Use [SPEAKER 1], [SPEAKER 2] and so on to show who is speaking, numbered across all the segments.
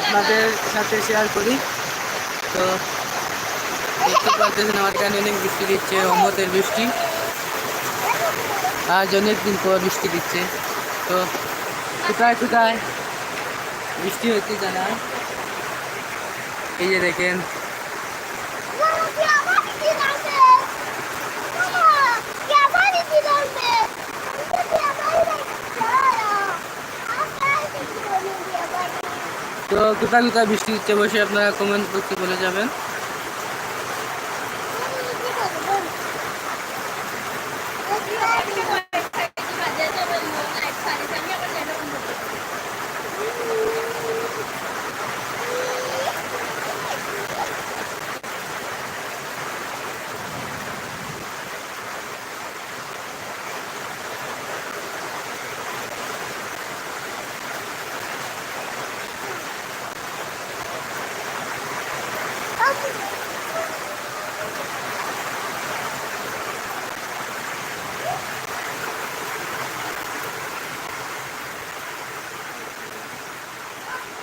[SPEAKER 1] আপনাদের সাথে শেয়ার করি। তো দেখতে পাচ্ছেন আমার কানে অনেক বৃষ্টি দিচ্ছে অমতের বৃষ্টি। আজ অনেক দিন পর বৃষ্টি দিচ্ছে। তো কোথায় কোথায়? বৃষ্টি হচ্ছে জানা। এই যে দেখেন কোথায় কোথায় বৃষ্টি হচ্ছে বসে আপনারা কমেন্ট করতে বলে যাবেন।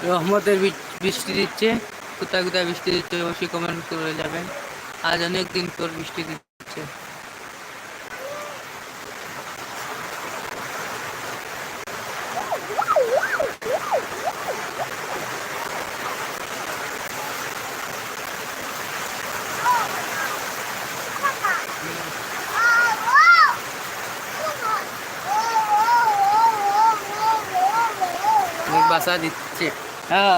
[SPEAKER 1] রহমতের বৃষ্টি দিচ্ছে কোথায় কোথায় বৃষ্টি দিচ্ছে অবশ্যই কমেন্ট করে যাবেন আজ অনেক দিন পর বৃষ্টি দিচ্ছে বাসা দিচ্ছে হ্যাঁ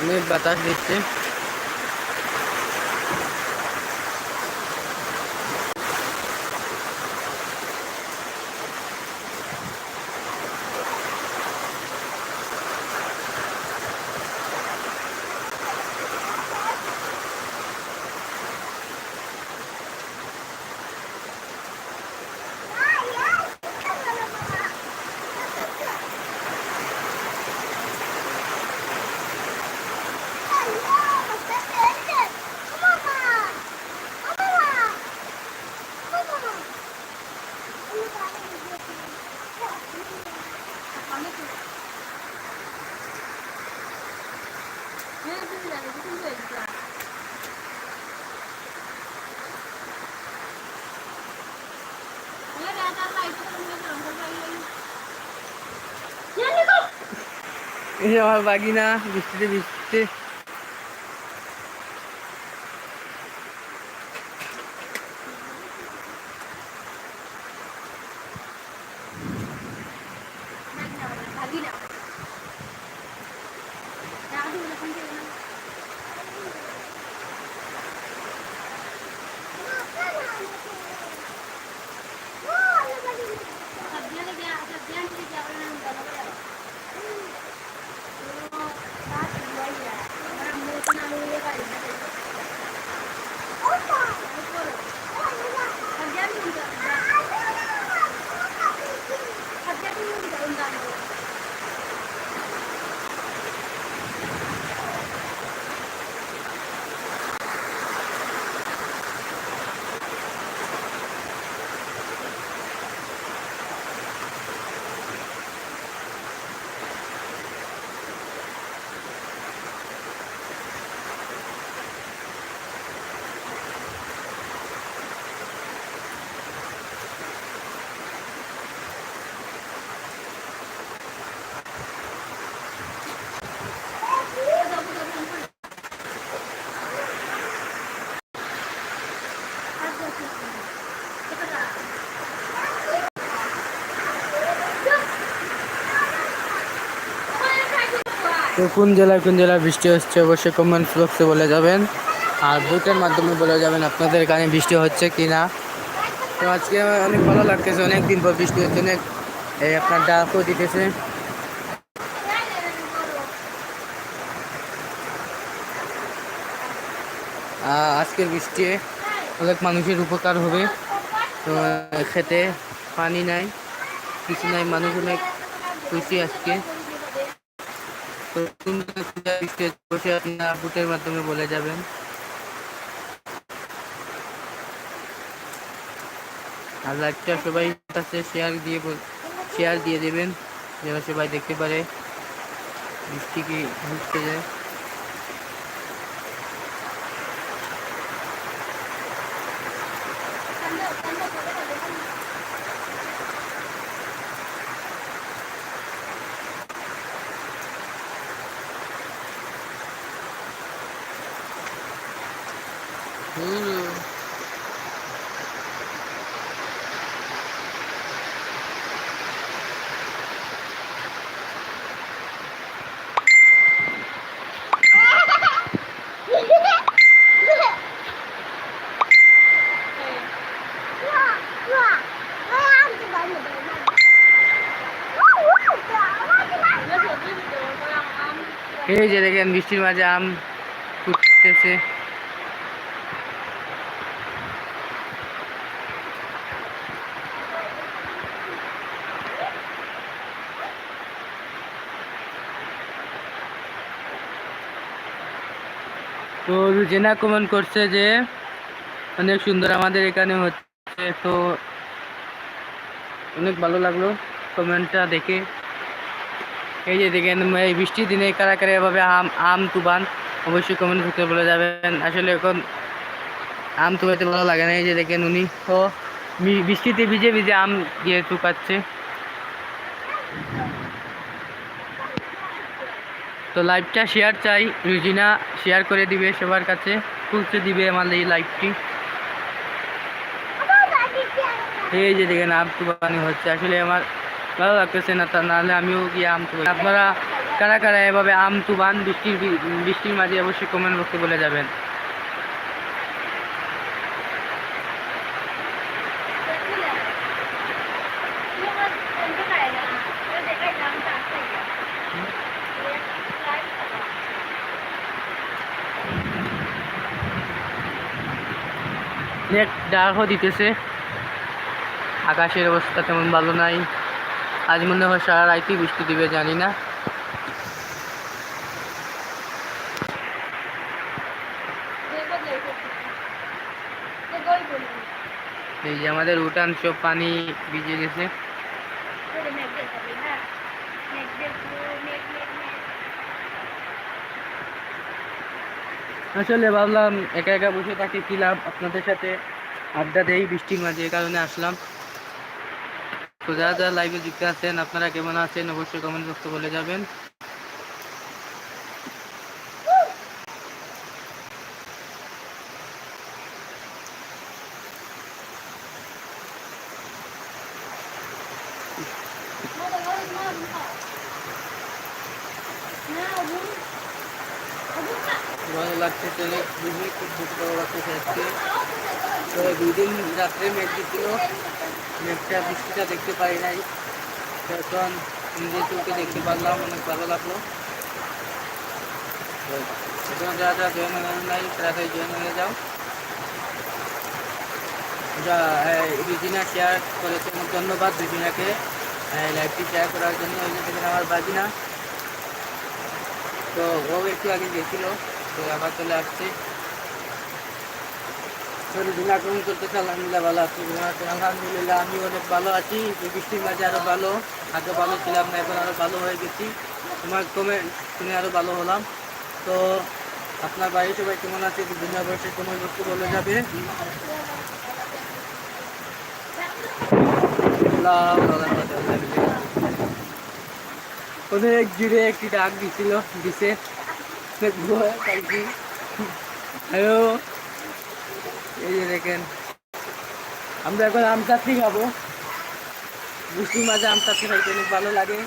[SPEAKER 1] অনেক বাতাস দিচ্ছে। এই আমার বাগিনা বৃষ্টিতে বৃষ্টিতে। কোন জেলায় কোন জেলায় বৃষ্টি হচ্ছে অবশ্যই কমেন্ট বক্সে বলে যাবেন। আর বুটের মাধ্যমে বলে যাবেন আপনাদের এখানে বৃষ্টি হচ্ছে কি না তো আজকে অনেক ভালো লাগতেছে অনেক দিন পর বৃষ্টি হচ্ছে, অনেক এই আপনার ডাকও দিতেছে। আজকের বৃষ্টি অনেক মানুষের উপকার হবে। তো, খেতে পানি নাই,
[SPEAKER 2] কিছু নাই মানুষ অনেক খুশি আজকে। বুটের মাধ্যমে বলে যাবেন। আর লাইভটা সবাই কাছে শেয়ার দিয়ে শেয়ার দিয়ে দেবেন, যেন সবাই দেখতে পারে। বৃষ্টি কি হচ্ছে হুম এই যে দেখেন বৃষ্টির মাঝে আম ফুটতেছে। তো রুজিনা কমেন্ট করছে যে, অনেক সুন্দর আমাদের এখানে হচ্ছে। তো অনেক ভালো লাগল কমেন্টটা দেখে। এই যে দেখেন, এই বৃষ্টির দিনে কারা কারা এভাবে আম আম তুবান অবশ্যই কমেন্ট করতে বলে যাবেন। আসলে এখন আম তুবাইতে ভালো লাগে না। এই যে দেখেন উনি তো বৃষ্টিতে ভিজে ভিজে আম দিয়ে টুকাচ্ছে তো লাইভটা শেয়ার চাই। রুজিনা শেয়ার করে দিবে সবার কাছে। পৌঁছে দিবে আমার এই লাইভটি এই যে দেখেন, আম তুবানি হচ্ছে। আসলে আমার ভালো লাগতেছে না তা, নাহলে আমিও গিয়ে আম তুবাই আপনারা কারা কারা এভাবে আম তুবান বৃষ্টির বৃষ্টির মাঝে অবশ্যই কমেন্ট বক্সে বলে যাবেন। নেট ডাকও দিতেছে। আকাশের অবস্থা তেমন ভালো নাই। আজ মনে হয় সারা রাইতেই বৃষ্টি দিবে, জানি না। এই যে আমাদের উঠান সব পানি ভিজে গেছে। আসলে ভাবলাম একা একা বসে থাকি, কি লাভ? আপনাদের সাথে আড্ডা দেই বৃষ্টির মাঝে, এই কারণে আসলাম। তো যারা যারা লাইভে যুক্ত আছেন, আপনারা কেমন আছেন? অবশ্যই কমেন্ট বক্সে বলে যাবেন। ভালো লাগছে অনেক বুঝলি, খুব দুঃখ ভালো লাগতেছে আজকে তো দুই দিন রাত্রে মেঘ দিচ্ছিল মেঘটা বৃষ্টিটা দেখতে পারি নাই। এখন নিজের চোখে দেখতে পারলাম, অনেক ভালো লাগল। এখন যারা জয়েন হয়ে নাই, তাড়াতাড়ি জয়েন হয়ে যাও। যা রিজিনা শেয়ার করেছে অনেক ধন্যবাদ রিজিনাকে। লাইভটি শেয়ার করার জন্য। ওই যে আমার বাজিনা। তো ও একটু আগে গেছিল, তো আবার চলে আসছে। তো রিজিনা কেমন করতেছে আলহামদুলিল্লাহ ভালো আছি। আলহামদুলিল্লাহ আমি অনেক ভালো আছি বৃষ্টির মাঝে আরও ভালো, আগে ভালো ছিলাম না এখন আরও ভালো হয়ে গেছি। তোমার কমেন্ট শুনে আরও ভালো হলাম। তো আপনার বাড়ি সবাই কেমন আছে? বিভিন্ন বয়সে সময় বস্তু বলে যাবে। অনেক জুড়ে একটি ডাক দিছিল, দিছে। হ্যালো, এই যে দেখেন। আমরা এখন আম চাটনি খাব। বৃষ্টির মাঝে আম চাটনি খাইতে অনেক ভালো লাগে।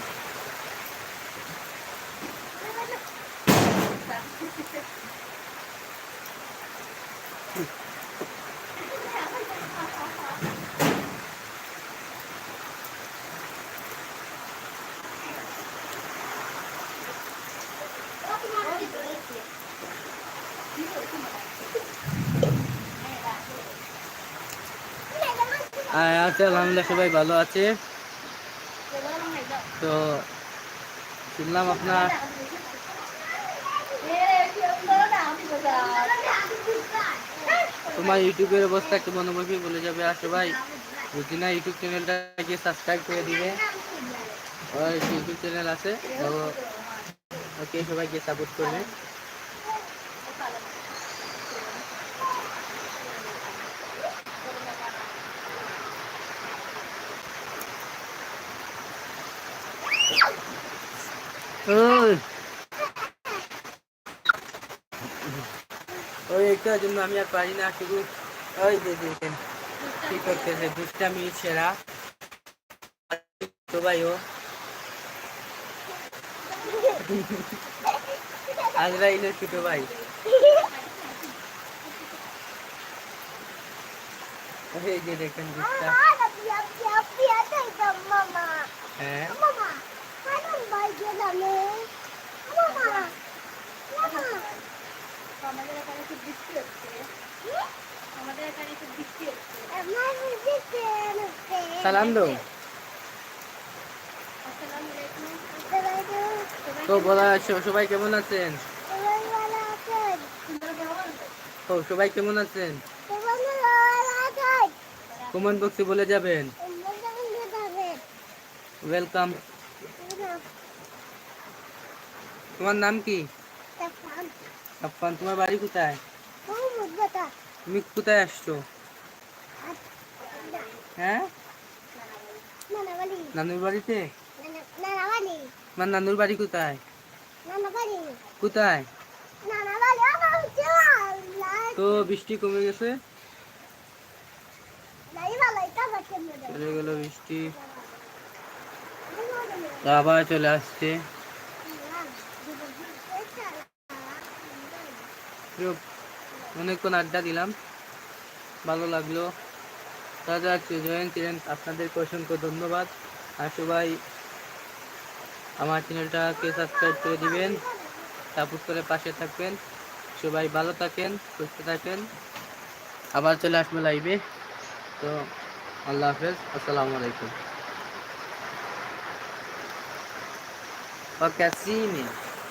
[SPEAKER 2] আছে, আলহামদুলিল্লাহ, সবাই ভালো আছে। তো, শুনলাম আপনার তোমার ইউটিউবের অবস্থা কেমন হবে বলে যাবে আসো ভাই। যদি না, ইউটিউব চ্যানেলটাকে সাবস্ক্রাইব করে দিবে। ইউটিউব চ্যানেল আছে, তো ওকে সবাইকে সাপোর্ট করবে। ওই। একটার জন্য আমি আর পারি না শুধু ওই যে দেখেন কি করতেছে দুষ্টামি সেরা। তো ভাই ও। আজরাইলের ছোট ভাই। এই যে দেখেন দুষ্টা হ্যাঁ।
[SPEAKER 3] আমাদের এখানে খুব বৃষ্টি হচ্ছে আমাদের এখানে খুব বৃষ্টি হচ্ছে
[SPEAKER 2] সালাম দো তো বলা আছে সবাই কেমন আছেন? ও সবাই কেমন আছেন? কমেন্ট বক্সে বলে যাবেন। ওয়েলকাম তোমার নাম কি? আফান তোমার বাড়ি কোথায়? তুমি কোথায় আসছো? হ্যাঁ? নানুর বাড়িতে? তোমার নানুর বাড়ি কোথায়? কোথায়? তো বৃষ্টি কমে গেছে? চলে গেল বৃষ্টি। আবার চলে আসছে। অনেকক্ষণ আড্ডা দিলাম। ভালো লাগল। দাদা জয়েন ছিলেন, আপনাদের অসংখ্য ধন্যবাদ। আর সবাই আমার চ্যানেলটাকে সাবস্ক্রাইব করে দিবেন, সাপোর্ট করে পাশে থাকবেন। সবাই ভালো থাকেন, সুস্থ থাকেন। আবার চলে আসব লাইভে তো আল্লাহ হাফেজ, আসসালামু আলাইকুম। ওকে সিমিয়া